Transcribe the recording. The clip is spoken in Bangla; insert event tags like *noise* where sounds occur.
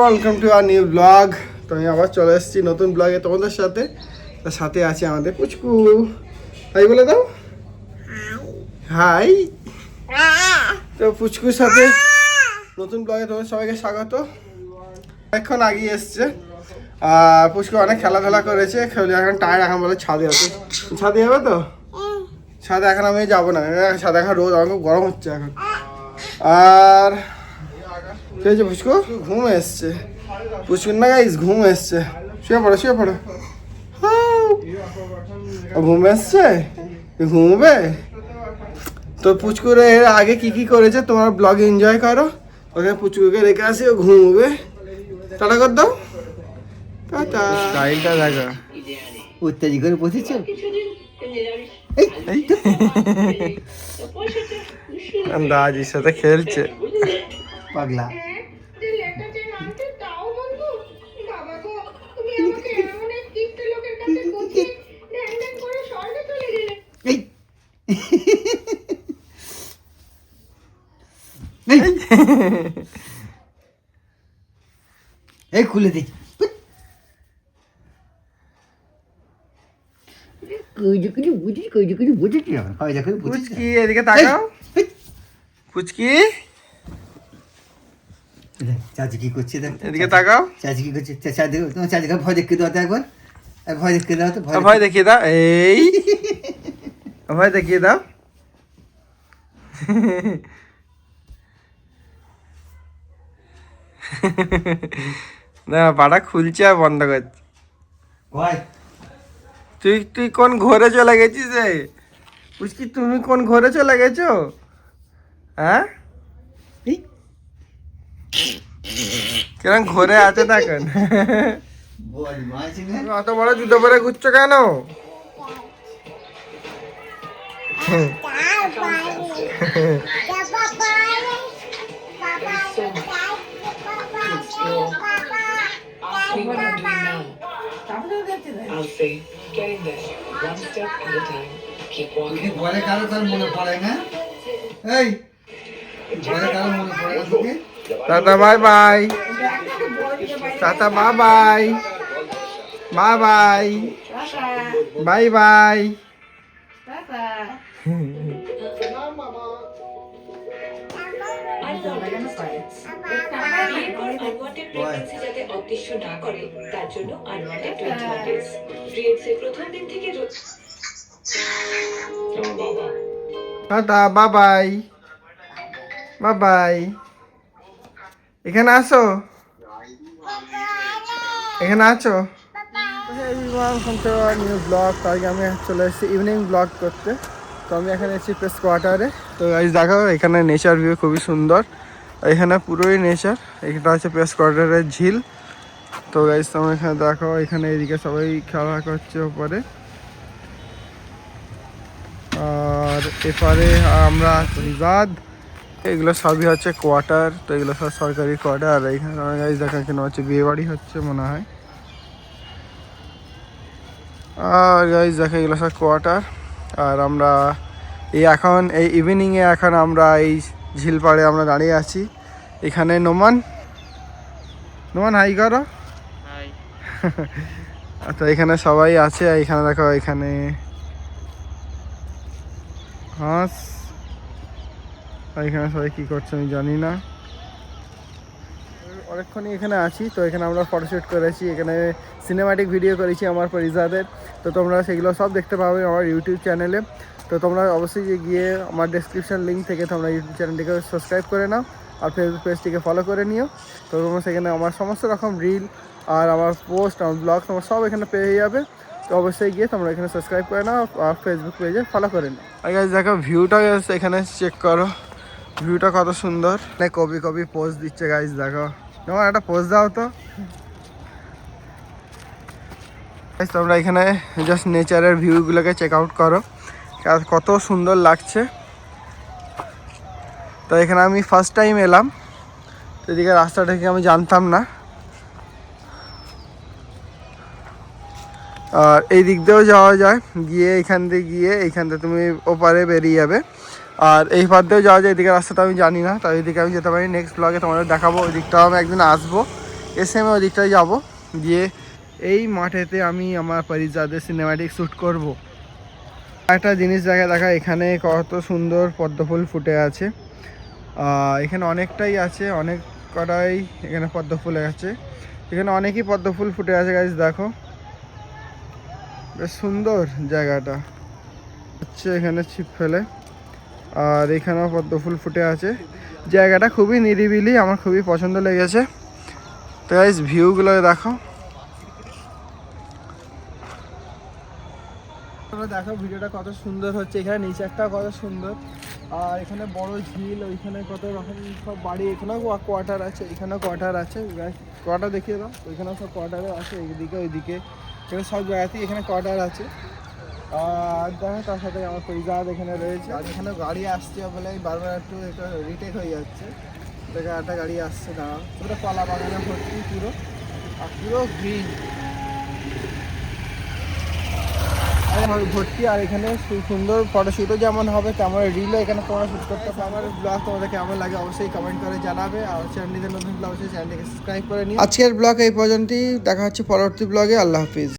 Welcome to our new blog তো আমি আবার চলে এসেছি নতুন ব্লগে তোমাদের সাথে। তার সাথে আছে আমাদের পুচকু। হাই বলে দাও। হাই। তো পুচকুর সাথে নতুন ব্লগে তোমাদের সবাইকে স্বাগত। অনেকক্ষণ আগে এসছে। আর পুচকু অনেক খেলাধুলা করেছে। এখন টায়ার এখন বলে ছাদে আছে। ছাদে যাবে তো? ছাদে এখন আমি যাব না। ছাদে এখন রোদ, আমার খুব গরম হচ্ছে এখন। আর কি হয়েছে পুচকু ঘুম এসছে। পুচকুর না গাইস ঘুম এসছে। শুয়ে পড়ো শুয়ে পড়ো। ঘুম এসছে? ঘুমবে? তো পুচকুর এর আগে কি কি করেছে? তোমার ব্লগ এনজয় করো। ওকে পুচকুকে রেখে আসি ও ঘুমবে। টাটা কর দাও। টাটা। স্টাইলটা দেখা। উত্তেজি করে বসেছো। দাজির সাথে খেলছে। পাগলা। এই। এই খুলে দিই কইজে কইজে বুঝিস কইজে কইজে বুঝিস কইজে কইজে বুঝিস পুচকি এদিকে তাকাও পুচকি চাচি কি করছে দেখ এদিকে তাকাও চাচি কি করছে চাচি তোমার চাচিকে ভয় দেখতে দাও তো একবার এই ভয় দেখতে দাও তো আর ভয় দেখিয়ে দাও এই ভয় দেখিয়ে দাও না পাটা খুলছে আর বন্ধ করছে। তুই তুই কোন ঘরে চলে গেছিস রে? পুচকি তুমি কোন ঘরে চলে গেছো? হ্যাঁ? কিরম ঘরে আছে না? কেন অত বড় জুতো পরে ঘুরছো কেন? Asking I'll say, getting there, one step at a time. Keep যদি walking. বলে কারও তার মনে পড়ে না? এই বলে কারও মনে পড়ে না তোকে? Tata bye bye tata bye bye bye bye bye bye unwanted pregnancy যাতে অদৃশ্য না করে তার জন্য আনওয়ান্টেড টোয়েন্টি ওয়ান ডেজ পিরিয়ডসের প্রথম দিন থেকে রোজ tata bye bye bye bye এখানে আসো এখানে আছো নিউ ব্লগ আজকে আমি চলে এসেছি ইভিনিং ব্লগ করতে। তো আমি এখানে এসেছি প্রেস কোয়ার্টারে তো গাইজ দেখো এখানে নেচার ভিউ খুবই সুন্দর। এখানে পুরোই নেচার এটা হচ্ছে প্রেস কোয়ার্টারের ঝিল। তো গাইজ তোমরা এখানে দেখো, এখানে এদিকে সবাই খেলা করছে ওপরে। আর এপারে আমরা রিজাদ এগুলো সবই হচ্ছে কোয়ার্টার তো এগুলো সব সরকারি কোয়ার্টার আর এখানে গাইজ দেখা, এখানে হচ্ছে বিয়ে বাড়ি হচ্ছে মনে হয়। আর গাইজ দেখো, এগুলো সব কোয়ার্টার আর আমরা এই এখন, এই ইভিনিংয়ে এখন আমরা এই ঝিল পাড়ে আমরা দাঁড়িয়ে আছি। এখানে নোমান। নোমান হাই করো। তো *laughs* এখানে সবাই আছে এখানে দেখো এখানে হাঁস। এখানে সবাই কী করছে আমি জানি না। অনেকক্ষণই এখানে আছি তো এখানে আমরা ফটোশ্যুট করেছি এখানে সিনেমাটিক ভিডিও করেছি আমার পরিজাদের। তো তোমরা সেগুলো সব দেখতে পাবে আমার ইউটিউব চ্যানেলে তো তোমরা অবশ্যই যে গিয়ে আমার ডেসক্রিপশন লিঙ্ক থেকে তোমরা ইউটিউব চ্যানেলটিকে সাবস্ক্রাইব করে নাও আর ফেসবুক পেজটিকে ফলো করে নিও। তো তোমরা সেখানে আমার সমস্ত রকম রিল আর আমার পোস্ট আমার ব্লগ তোমার সব এখানে পেয়ে যাবে। তো অবশ্যই গিয়ে তোমরা এখানে সাবস্ক্রাইব করে নাও আর ফেসবুক পেজে ফলো করে নাও। আর দেখো ভিউটা এখানে চেক করো। ভিউটা কত সুন্দর। কবি কবি পোজ দিচ্ছে গাইজ দেখো। তোমার একটা পোজ দাও তো। তোমরা এখানে জাস্ট নেচারের ভিউগুলোকে চেক আউট করো। আর কত সুন্দর লাগছে। তো এখানে আমি ফার্স্ট টাইম এলাম। তো এদিকে রাস্তাটা কি আমি জানতাম না। আর এই দিক দিয়েও যাওয়া যায়। গিয়ে এখান দিয়ে গিয়ে এইখান থেকে তুমি ওপারে বেরিয়ে যাবে। আর এই পার দিয়েও যাওয়া যায়, এদিকে রাস্তাটা আমি জানি না। তাই এদিকে আমি যেতে পারি নেক্সট ব্লগে তোমাদের দেখাবো। ওই দিকটাও আমি একদিন আসব। এসে আমি ওই দিকটায় যাব। গিয়ে এই মাঠেতে আমি আমার পরিজাদের সিনেমাটিক শ্যুট করব। একটা জিনিস দেখা দেখা, এখানে কত সুন্দর পদ্মফুল ফুটে আছে। এখানে অনেকটাই আছে অনেক কটাই এখানে পদ্মফুল আছে। এখানে অনেকই পদ্মফুল ফুটে আছে গাছ দেখো। বেশ সুন্দর জায়গাটা। হচ্ছে এখানে ছিপ ফেলে। আর এখানেও পদ্মফুল ফুটে আছে। জায়গাটা খুবই নিরিবিলি, আমার খুবই পছন্দ লেগেছে। তো গাইজ ভিউগুলো দেখো। তোমরা দেখো ভিডিওটা কত সুন্দর হচ্ছে। এখানে নিচেরটা কত সুন্দর। আর এখানে বড় ঝিল, ওইখানে কত রকম সব বাড়ি, এখানেও কোয়ার্টার আছে, এখানেও কোয়ার্টার আছে। কোয়ার্টার দেখিয়ে দাও। ওইখানেও সব কোয়ার্টারও আছে, এইদিকে, ওইদিকে। এখানে সব জায়গাতেই এখানে কোয়ার্টার আছে। আর দেখো তার সাথে আমার পরিজাত এখানে রয়েছে। আর এখানে গাড়ি আসছে বলে বারবার একটু রিটেক হয়ে যাচ্ছে। একটা গাড়ি আসছে, দাঁড়াও। পুরো কলা বাগানে ভর্তি পুরো। আর পুরো গ্রিন ভর্তি, আর এখানে সুন্দর ফটোশ্যুটও যেমন হবে তেমন রিলও এখানে তোমরা শ্যুট করতে পারবে আমার ব্লগ তোমাদের কেমন লাগে অবশ্যই কমেন্ট করে জানাবে, আর চ্যানেলটিতে নতুন ব্লগ অবশ্যই চ্যানেলটিকে সাবস্ক্রাইব করে নিই আজকের ব্লগ এই পর্যন্তই, দেখা হচ্ছে পরবর্তী ব্লগে আল্লাহ হাফিজ।